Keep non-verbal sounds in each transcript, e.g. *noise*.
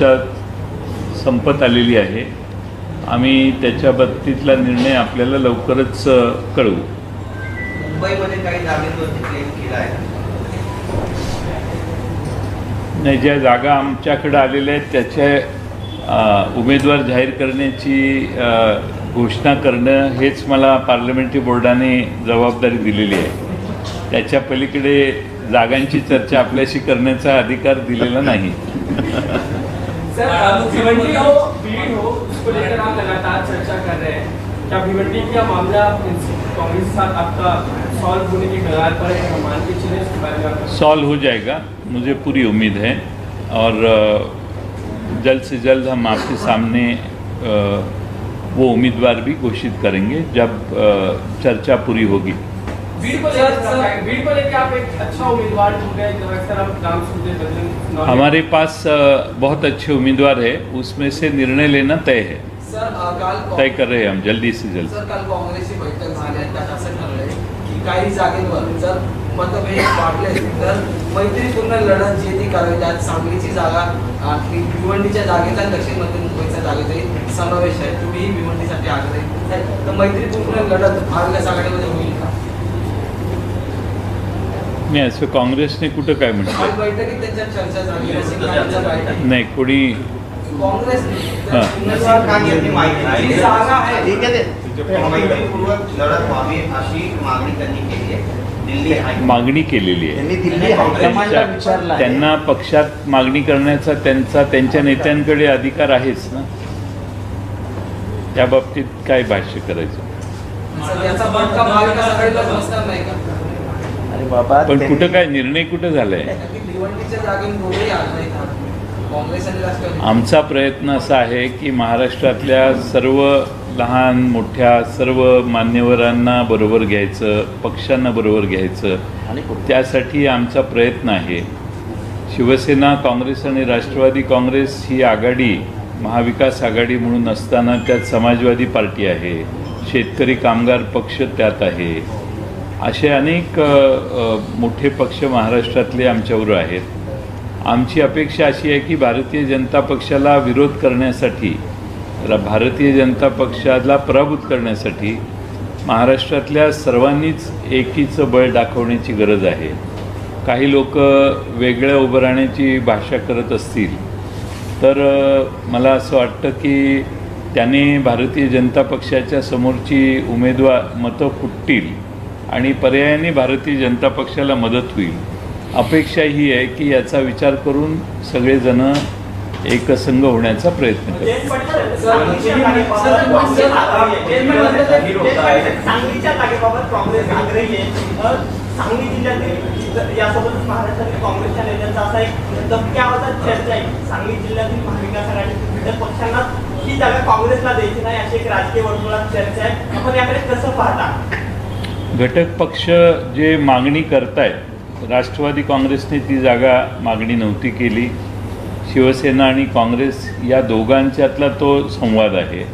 संपत आलेली आहे. आम्ही त्याच्या बाबतीतला निर्णय आपल्याला लवकरच कळवू. नाही ज्या जागा आमच्याकडे आलेल्या आहेत त्याचे उमेदवार जाहीर करण्याची घोषणा करणं हेच मला पार्लमेंटरी बोर्डाने जबाबदारी दिलेली आहे. त्याच्या पलीकडे जागांची चर्चा आपल्याशी करण्याचा अधिकार दिलेला नाही. सर भिवंडी हो भीड़ हो उसको लेकर आप लगातार चर्चा कर रहे हैं। क्या भिवंडी का मामला? कांग्रेस साथ आपका सॉल्व होने के कगार पर है मान के चले इसके बारे में सॉल्व हो जाएगा मुझे पूरी उम्मीद है। और जल्द से जल्द हम आपके सामने वो उम्मीदवार भी घोषित करेंगे जब चर्चा पूरी होगी। हमारे पास बहुत अच्छे उम्मीदवार है उसमें से निर्णय लेना तय है। सर अ, काल तय कर रहे हैं हम जल्दी से जल्द। सर काल काँग्रेसची बैठक झाली आणि त्यात असं ठरलंय की काही जागेवर जर मतभेद वाढले तर मैत्रीपूर्ण लढत जी ती करावी त्यात सांगलीची जागा भिवंडीच्या जागेचा आणि दक्षिण मध्य मुंबईच्या जागेचाही समावेश आहे तुम्हीही भिवंडीसाठी आग्रही. तर मैत्रीपूर्ण लढत महाविकास आघाडीमध्ये होईल का? मी असं काँग्रेसने कुठं काय म्हटलं? काल बैठकीत त्यांच्या चर्चा झाली रसिकांच्या बैठकीत. नाही कोणी काँग्रेस हां. मागणी त्यांनी केली आहे. दिल्ली हाय मागणी केलेली आहे. त्यांनी दिल्ली हायकमांडला विचारलं आहे. त्यांना पक्षात मागणी करण्याचा त्यांचा त्यांच्या नेत्यांकडे अधिकार आहेच ना? त्या बाबतीत काय भाष्य करायचं? अरे बाबा पण कुठं काय निर्णय कुठं झालाय? आमचा प्रयत्न असा आहे की महाराष्ट्रातल्या सर्व लहान मोठ्या सर्व मान्यवरांना बरोबर घ्यायचं पक्षांना बरोबर घ्यायचं? त्यासाठी आमचा प्रयत्न आहे. शिवसेना काँग्रेस आणि राष्ट्रवादी काँग्रेस ही आघाडी महाविकास आघाडी म्हणून असताना त्यात समाजवादी पार्टी आहे. शेतकरी कामगार पक्ष त्यात आहे. असे अनेक मोठे पक्ष महाराष्ट्रातले आमच्यावर आहेत. आमची अपेक्षा अशी आहे की भारतीय जनता पक्षाला विरोध करण्यासाठी भारतीय जनता पक्षाला पराभूत करण्यासाठी महाराष्ट्रातल्या सर्वांनीच एकीचं बळ दाखवण्याची गरज आहे. काही लोक वेगळ्या उभं राहण्याची भाषा करत असतील तर मला असं वाटतं की त्याने भारतीय जनता पक्षाच्या समोरची उमेदवार मतं फुटतील. आणि पर्यायाने भारतीय जनता पक्षाला मदत होईल. अपेक्षा ही आहे की याचा विचार करून सगळेजण एकसंघ होण्याचा प्रयत्न करतो सांगली जिल्ह्यातील यासोबतच महाराष्ट्रातील काँग्रेसच्या नेत्यांचा असा एक आवाजात चर्चा आहे. सांगली जिल्ह्यातील महाविकास आघाडी घटक पक्षांना ही जागा काँग्रेसला द्यायची नाही अशी एक राजकीय वर्तुळात चर्चा आहे. आपण याकडे कसं पाहता? घटक पक्ष जे मागणी करतायत राष्ट्रवादी काँग्रेसने ती जागा मागणी नव्हती केली. शिवसेना आणि काँग्रेस या दोघांच्यातला तो संवाद आहे.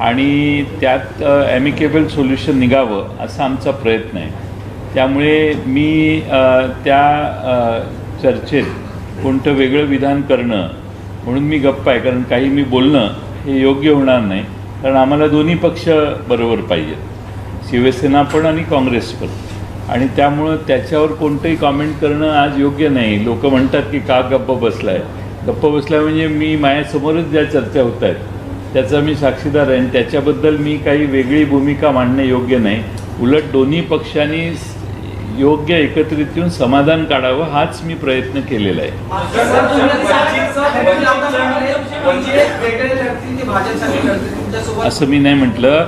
आणि त्यात ॲमिकेबल सोल्युशन निघावं असा आमचा प्रयत्न आहे. त्यामुळे मी त्या चर्चेत कोणतं वेगळं विधान करणं म्हणून मी गप्प आहे. कारण काही मी बोलणं हे योग्य होणार नाही. कारण आम्हाला दोन्ही पक्ष बरोबर पाहिजेत. शिवसेना पण आणि काँग्रेस पण. आणि त्यामुळं त्याच्यावर कोणतंही कॉमेंट करणं आज योग्य नाही. लोक म्हणतात की का गप्प बसलाय. गप्प बसलाय म्हणजे मी माझ्यासमोरच ज्या चर्चा होत आहेत त्याचा मी साक्षीदार आहे आणि त्याच्याबद्दल मी काही वेगळी भूमिका मांडणं योग्य नाही. उलट दोन्ही पक्षांनी योग्य एकत्रित येऊन समाधान काढावं हाच मी प्रयत्न केलेला आहे. असं मी नाही म्हटलं.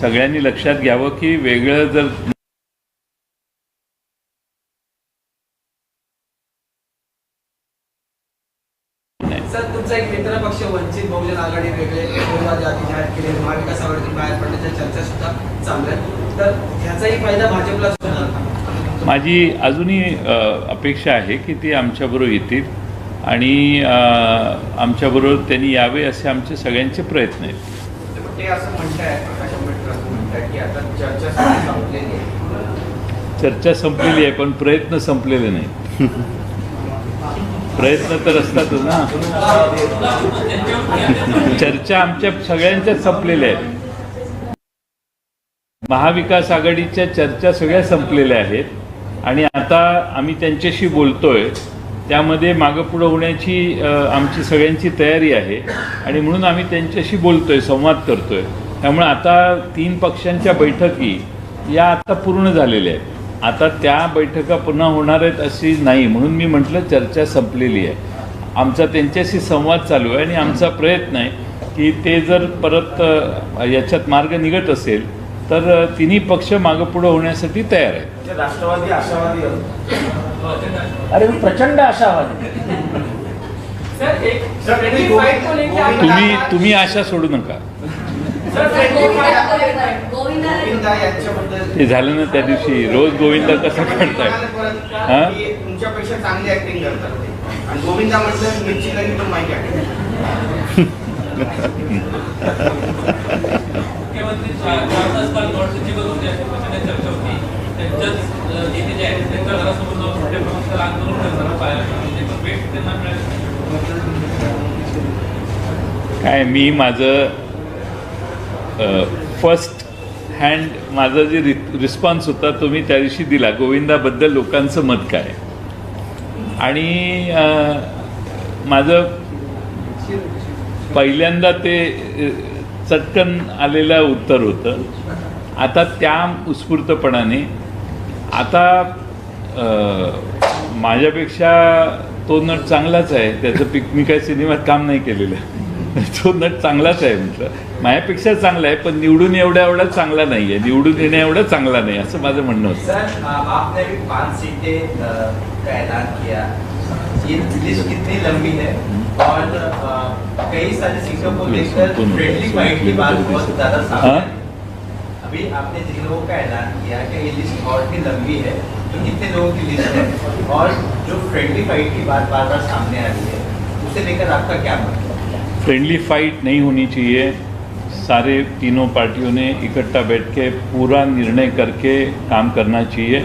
सगळ्यांनी लक्षात घ्यावं की वेगळं जर सर तुमचा एक मित्र पक्ष वंचित बहुजन आघाडी वेगळे उमेदवार यादी जाहीर केले महाविकास आघाडीतून बाहेर पडण्याच्या चर्चा सुद्धा चालू आहेत तर ह्याचाही फायदा भाजपला होणार का? माझी अजूनही अपेक्षा आहे की ते आमच्याबरोबर येतील आणि आमच्याबरोबर त्यांनी यावे असे आमचे सगळ्यांचे प्रयत्न आहेत ते असं की आता चर्चा संपलेली आहे. चर्चा संपलेली आहे पण प्रयत्न संपलेले नाही. प्रयत्न तर असतातच ना. चर्चा आमच्या सगळ्यांच्या संपलेल्या आहेत. महाविकास आघाडीच्या चर्चा सगळ्या संपलेल्या आहेत. आणि आता आम्ही त्यांच्याशी बोलतोय. त्यामध्ये मागं पुढं होण्याची आमची सगळ्यांची तयारी आहे. आणि म्हणून आम्ही त्यांच्याशी बोलतोय संवाद करतोय. त्यामुळे आता तीन पक्षांच्या बैठकी या आता पूर्ण झालेल्या आहेत. आता त्या बैठका पुन्हा होणार आहेत अशी नाही. म्हणून मी म्हटलं चर्चा संपलेली आहे. आमचा त्यांच्याशी संवाद चालू आहे आणि आमचा प्रयत्न आहे की ते जर परत याच्यात मार्ग निघत असेल तर तिन्ही पक्ष मागं पुढं होण्यासाठी तयार आहेत. राष्ट्रवादी आशावादी अरे प्रचंड आशावादी. तुम्ही तुम्ही आशा सोडू नका सर फ्रेंडली फाइट गोविंदा यांच्याबद्दल ते झालं ना त्या दिवशी. रोज गोविंदा कसा काढताय हा? की तुमच्यापेक्षा चांगली ऍक्टिंग करतात ते? आणि गोविंदा म्हटलं मिरची लगी पण माहिती आहे. मुख्यमंत्री चार चार तास काल नॉर्थची बघ होते अशा प्रकारे चर्चा होती. त्यांच्याच अ, नेते जे आहेत त्यांच्या घरासमोर जाऊन मोठ्या प्रमाणात आंदोलन करताना पाहायला मिळालं. ते पण भेट त्यांना मिळाली. काय मी माझं फर्स्ट हँड माझा जे रि रिस्पॉन्स होता तो मी त्या दिवशी दिला गोविंदाबद्दल लोकांचं मत काय? आणि माझं पहिल्यांदा ते चटकन आलेलं उत्तर होतं. आता त्या उत्स्फूर्तपणाने आता माझ्यापेक्षा तो नट चांगलाच आहे त्याचं पिक मी काय सिनेमात काम नाही केलेलं. *laughs* तो नट चांगलाच आहे म्हटलं. माझ्यापेक्षा चांगला आहे पण निवडून एवढा एवढा चांगला नाही आहे. निवडून येण्या एवढा चांगला नाही असं माझं म्हणणं होतं. और कई सारी सीटों को लेकर फ्रेंडली फाइट की बात बहुत ज़्यादा सामने हाँ? अभी आपने जिन लोगों का ऐलान किया कि ये लिस्ट और भी लंबी है तो कितने लोगों की लिस्ट है? और जो फ्रेंडली फाइट की बात बार बार सामने आ रही है उसे लेकर आपका क्या मत है? फ्रेंडली फाइट नहीं होनी चाहिए। सारे तीनों पार्टियों ने इकट्ठा बैठ के पूरा निर्णय करके काम करना चाहिए।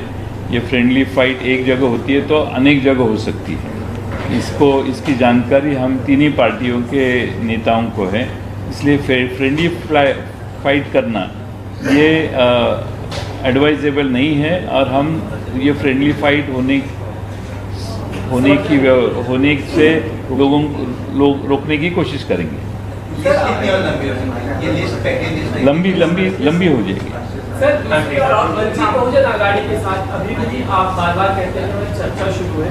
ये फ्रेंडली फाइट एक जगह होती है तो अनेक जगह हो सकती है। इसको, इसकी जानकारी हम तीन ही पार्टियों के नेताओं को है। इसलिए फ्रेंडली फाइट करना, ये एडवाइजेबल नहीं है और हम ये फ्रेंडली फाइट होने होने की होने से लोगों को लोग रोकने की कोशिश करेंगे। लंबी। लंबी लंबी लंबी हो जाएगी। सर दूसरी बहुजन आघाड़ी के साथ अभी भी आप बार बार कहते हैं कि चर्चा शुरू है।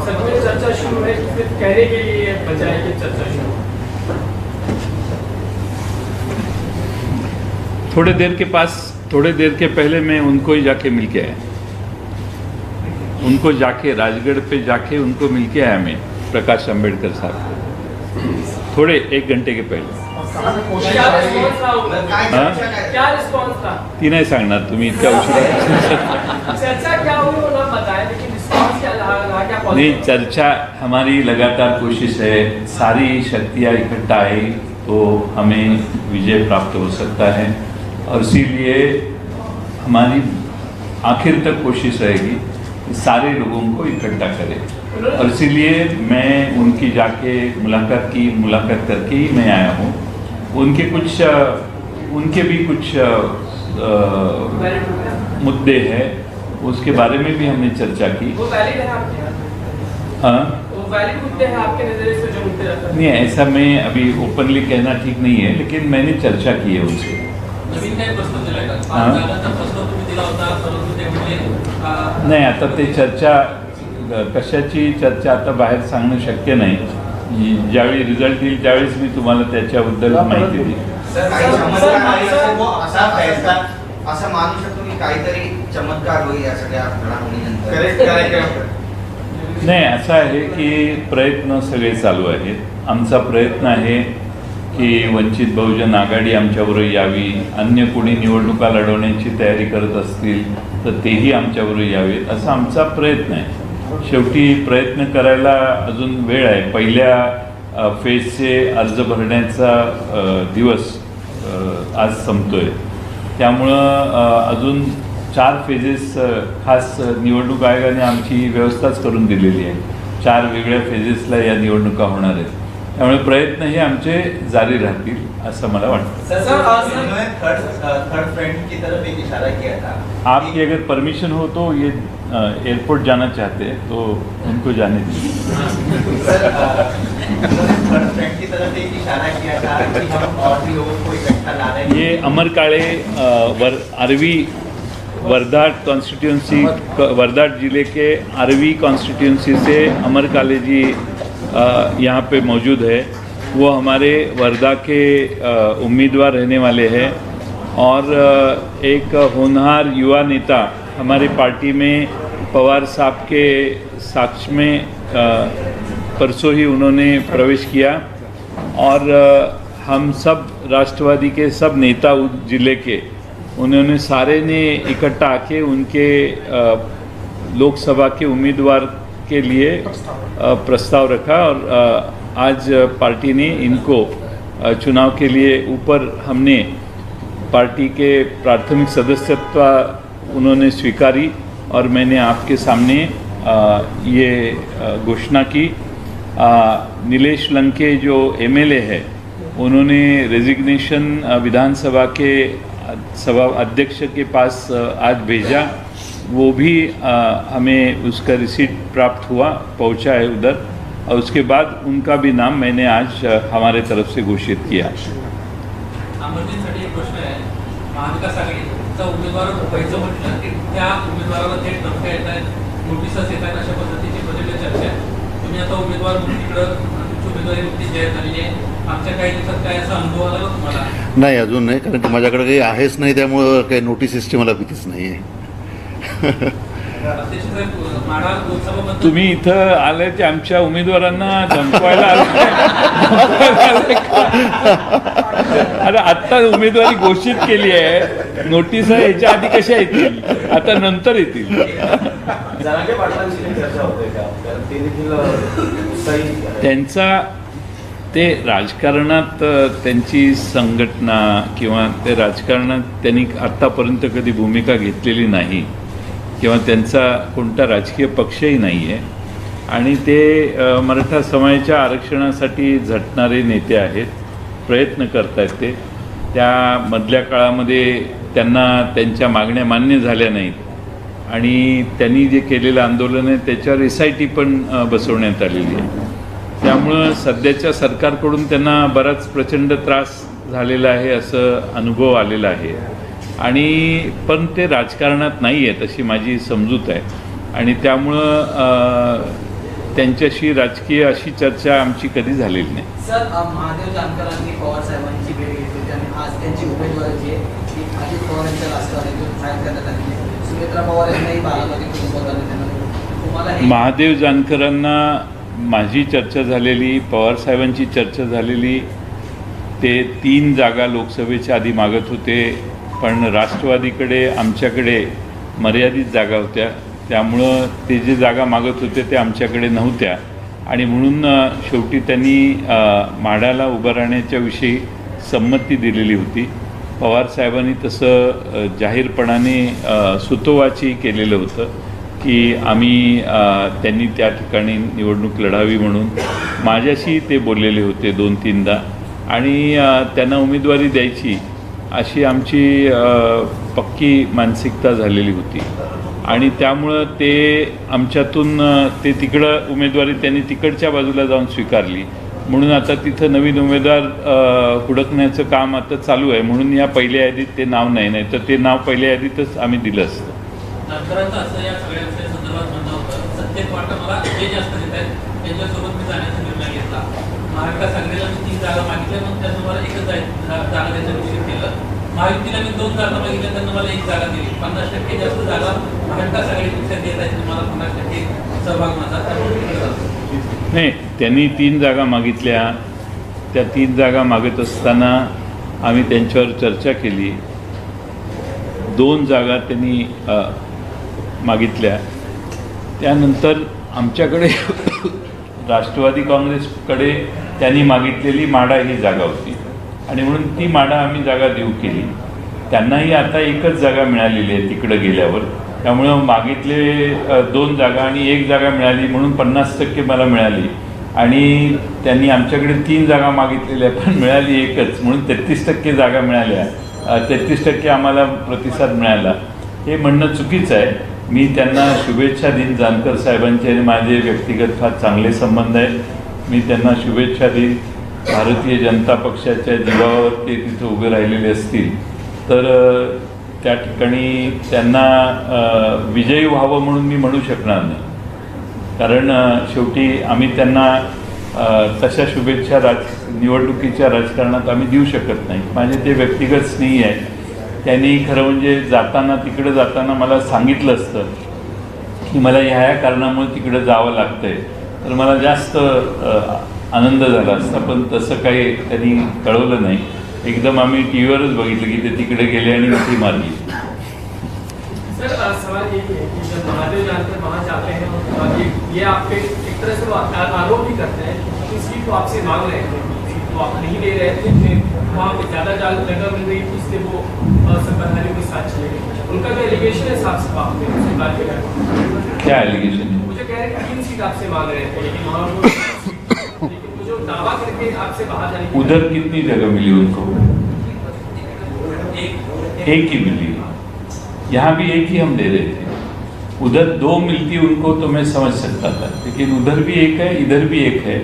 सच में चर्चा शुरू है सिर्फ़ कहने के लिए ये बचा कि चर्चा शुरू थोड़े देर के पास थोड़े देर के पहले मैं उनको ही जाके मिल के आया। उनको जाके राजगढ़ पे जाके उनको मिल के आया मैं प्रकाश अंबेडकर साहब को। थोड़े एक घंटे के पहले। हाँ? ती नाही सांगणार तुम्ही इतक्या *laughs* उशिरा नहीं चर्चा हमारी लगातार कोशिश है सारी शक्तियाँ इकट्ठा आई तो हमें विजय प्राप्त हो सकता है। और इसीलिए हमारी आखिर तक कोशिश रहेगी सारे लोगों को इकट्ठा करें। और इसीलिए मैं उनकी जाके मुलाकात की मुलाकात करके ही मैं आया हूँ। उनके कुछ उनके भी कुछ गया? मुद्दे हैं। उसके बारे में भी हमने चर्चा की। वो वैलिड है आपके मुद्दे आपके नज़रिए से जो मुद्दे रखते नहीं ऐसा मैं अभी ओपनली कहना ठीक नहीं है लेकिन मैंने चर्चा की है उनसे। नाही आता ते चर्चा कशाची चर्चा आता बाहेर सांगणं शक्य नाही. ज्यावेळी रिझल्ट येईल त्यावेळेस मी तुम्हाला त्याच्याबद्दल माहिती असं- मानू शकतो की काहीतरी चमत्कार होईल या सगळ्या घडामोडीनंतर. करेक्ट. नाही असं आहे की प्रयत्न सगळे चालू आहेत. आमचा प्रयत्न आहे की वंचित बहुजन आघाडी आमच्याबरोबर यावी. अन्य कोणी निवडणुका लढवण्याची तयारी करत असतील तर तेही आमच्याबरोबर यावेत असा आमचा प्रयत्न आहे. शेवटी प्रयत्न करायला अजून वेळ आहे. पहिल्या फेजचे अर्ज भरण्याचा दिवस आज संपतोय. त्यामुळं अजून चार फेजेस खास निवडणूक आयोगाने आमची व्यवस्थाच करून दिलेली आहे. चार वेगळ्या फेजेसला या निवडणुका होणार आहेत. त्यामुळे प्रयत्न हे आमचे जारी राहतील असं मला वाटतं. सर सर, आज सर- इन्होंने थर्ड थर्ड फ्रेंड की तरफ एक इशारा किया था. आपकी अगर परमिशन हो तो ये अ, एयरपोर्ट जाना चाहते हैं तो उनको जाने दीजिए। सर अ, इन्होंने थर्ड फ्रेंड की तरफ एक इशारा किया था कि हम और भी लोगों को इकट्ठा ला रहे हैं। ये अमर काळे अ, वर आरवी वर्धा कॉन्स्टिट्यूंसी वर्धा जिले के आरवी कॉन्स्टिट्यूंसी से अमर काले जी यहाँ पे मौजूद है। वो हमारे वर्धा के उम्मीदवार रहने वाले हैं और एक होनहार युवा नेता हमारी पार्टी में पवार साहब के साक्ष में परसों ही उन्होंने प्रवेश किया और हम सब राष्ट्रवादी के सब नेता ज़िले के, उन्होंने सारे ने इकट्ठा आके उनके लोकसभा के उम्मीदवार के लिए प्रस्ताव रखा और आज पार्टी ने इनको चुनाव के लिए ऊपर हमने पार्टी के प्राथमिक सदस्यत्व उन्होंने स्वीकारी और मैंने आपके सामने ये घोषणा की। नीलेश लंके जो एमएलए है, उन्होंने रेजिग्नेशन विधानसभा के सभा अध्यक्ष के पास आज भेजा। वो भी अ, हमें उसका रिसीट प्राप्त हुआ पहुंचा है उधर और उसके बाद उनका भी नाम मैंने आज हमारे तरफ से घोषित किया। नाही अजून नाही कारण की माझ्याकडे काही आहेच नाही त्यामुळं काही नोटिसेसची मला भीतीच नाही आहे तुम्ही इथं आले ते आमच्या उमेदवारांना धमकवायला आले. अरे आत्ता उमेदवारी घोषित केली आहे. नोटीस याच्या आधी कशा येतील? आता नंतर येतील. त्यांचा ते राजकारणात त्यांची संघटना किंवा ते राजकारणात त्यांनी आत्तापर्यंत कधी भूमिका घेतलेली नाही. किंवा त्यांचा कोणता राजकीय पक्षही नाही आहे आणि ते मराठा समाजाच्या आरक्षणासाठी झटणारे नेते आहेत प्रयत्न करत आहेत ते. त्या मधल्या काळामध्ये त्यांना त्यांच्या मागण्या मान्य झाल्या नाहीत. आणि त्यांनी जे केलेलं आंदोलन आहे त्याच्यावर एस आय टी पण बसवण्यात आलेली आहे. त्यामुळं सध्याच्या सरकारकडून त्यांना बराच प्रचंड त्रास झालेला आहे असं अनुभव आलेला आहे. आणि पण ते राजकारणात नाही आहेत अशी माझी समजूत आहे. आणि त्यामुळं त्यांच्याशी राजकीय अशी चर्चा आमची कधी झालेली नाही. महादेव जानकरांना माझी चर्चा झालेली पवारसाहेबांची चर्चा झालेली ते तीन जागा लोकसभेच्या आधी मागत होते. पण राष्ट्रवादीकडे आमच्याकडे मर्यादित जागा होत्या. त्यामुळं ते जे जागा मागत होते ते आमच्याकडे नव्हत्या. आणि म्हणून शेवटी त्यांनी माडाला उभं राहण्याच्याविषयी संमती दिलेली होती. पवारसाहेबांनी तसं जाहीरपणाने सुतोवाची केलेलं होतं की आम्ही त्यांनी त्या ठिकाणी निवडणूक लढावी म्हणून. माझ्याशी ते बोललेले होते दोन तीनदा आणि त्यांना उमेदवारी द्यायची अशी आमची पक्की मानसिकता झालेली होती. आणि त्यामुळं ते आमच्यातून ते तिकडं उमेदवारी त्यांनी तिकडच्या बाजूला जाऊन स्वीकारली. म्हणून आता तिथं नवीन उमेदवार हुडकण्याचं काम आता चालू आहे. म्हणून या पहिल्या यादीत ते नाव नाही. नाही तर ते नाव पहिल्या यादीतच आम्ही दिलं असतं. जानकरांचं मी तीन जागा मागितल्या मग एकच जागा महायुतीला मी दोन जागा मागितल्या त्यांना मला एक जागा दिली. पन्नास टक्के जास्त जागा महाविकास आघाडीपेक्षा देत आहेत तुम्हाला पन्नास टक्के सहभाग माझा. नाही त्यांनी तीन जागा मागितल्या. त्या तीन जागा मागत असताना आम्ही त्यांच्यावर चर्चा केली. दोन जागा त्यांनी मागितल्या. त्यानंतर आमच्याकडे *coughs* राष्ट्रवादी काँग्रेसकडे त्यांनी मागितलेली माडा ही जागा होती. आणि म्हणून ती माडा आम्ही जागा देऊ केली. त्यांनाही आता एकच जागा मिळालेली आहे तिकडं गेल्यावर. त्यामुळं मागितले दोन जागा आणि एक जागा मिळाली म्हणून पन्नास टक्के मला मिळाली. आणि त्यांनी आमच्याकडे तीन जागा मागितलेल्या पण मिळाली एकच म्हणून तेहतीस टक्के जागा मिळाल्या. तेहतीस टक्के आम्हाला प्रतिसाद मिळाला. हे म्हणणं चुकीचं आहे. मी त्यांना शुभेच्छा देईन जानकर साहेबांचे आणि माझे व्यक्तिगत फार चांगले संबंध आहेत मी त्यांना शुभेच्छा देईन. भारतीय जनता पक्षाच्या जीवावर ते तिथं उभे राहिलेले असतील तर त्या ठिकाणी त्यांना विजयी व्हावं म्हणून मी म्हणू शकणार नाही. कारण शेवटी आम्ही त्यांना तशा शुभेच्छा राज निवडणुकीच्या राजकारणात आम्ही देऊ शकत नाही. माझे ते व्यक्तिगत स्नेही आहे. त्यांनी खरं म्हणजे जाताना तिकडे जाताना मला सांगितलं असतं की मला ह्या ह्या कारणामुळे तिकडे जावं लागतंय. तर मला जास्त आनंद झाला असता पण तसं काही त्यांनी कळवलं नाही. एकदम आम्ही टी व्हीवरच बघितलं की ते तिकडे गेले आणि मिठी मारली. सर अ, सवाल ये है कि जब महादेव जानकर वहाँ जाते हैं और ये ये आपके एक तरह से वो आ- आरोप भी करते हैं कि सीट तो बात किया एलिगेशन मुझे कह रहे हैं तीन सीट आपसे मांग रहे थे लेकिन वहाँ दावा करके आपसे बाहर जाने उधर कितनी जगह मिली उनको? एक ही मिली। यहाँ भी एक ही हम दे रहे थे। उधर दो मिलती उनको तो मैं समझ सकता था, लेकिन उधर भी एक है, इधर भी एक है।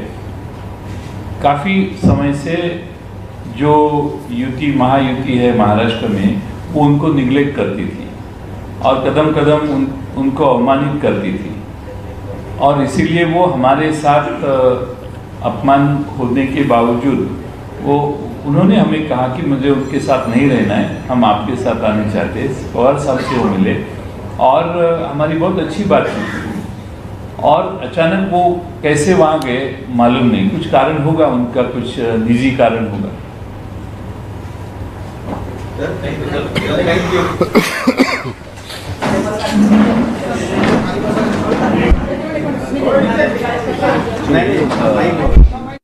काफ़ी समय से जो युति, महायुति है महाराष्ट्र में, वो उनको निगलेक्ट करती थी और कदम कदम उन, उनको अवमानित करती थी। और इसीलिए वो हमारे साथ अपमान होने के बावजूद वो उन्होंने हमें कहा कि मुझे उनके साथ नहीं रहना है हम आपके साथ आने चाहते हैं पवार साहब से वो मिले। और हमारी बहुत अच्छी बात हुई और अचानक वो कैसे वहाँ गए मालूम नहीं। कुछ कारण होगा उनका कुछ निजी कारण होगा। नाही, नाही, नाही.